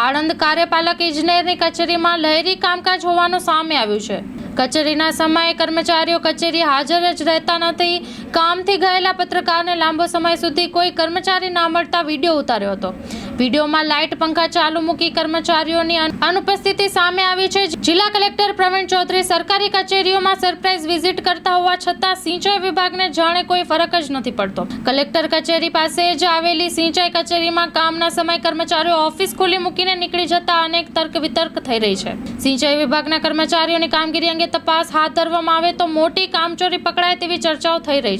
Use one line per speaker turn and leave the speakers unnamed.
આણંદ કાર્યપાલક ઇજનેરની કચેરીમાં લહેરી કામકાજ હોવાનું સામે આવ્યું છે. કચેરીના સમયે કર્મચારીઓ કચેરી હાજર જ રહેતા નથી. કામથી ગયેલા પત્રકારને લાંબો સમય સુધી કોઈ કર્મચારી ના મળતા વીડિયો ઉતાર્યો હતો. વિડીયોમાં લાઇટ, પંખા ચાલુ મૂકી કર્મચારીઓની અનુપસ્થિતિ સામે આવી છે. જિલ્લા કલેક્ટર પ્રવીણ ચૌધરી સરકારી કચેરીઓમાં સરપ્રાઇઝ વિઝિટ કરતા હોવા છતાં સિંચાઈ વિભાગને જાણે કોઈ ફરક જ નથી પડતો. કલેક્ટર કચેરી પાસે જ આવેલી સિંચાઈ કચેરીમાં કામના સમય કર્મચારીઓ ઓફિસ ખુલ્લી મૂકીને નીકળી જતા અનેક તર્ક વિતર્ક થઈ રહી છે. સિંચાઈ વિભાગના કર્મચારીઓની કામગીરી અંગે તપાસ હાથ ધરવામાં આવે તો મોટી કામચોરી પકડાય તેવી ચર્ચાઓ થઈ રહી છે.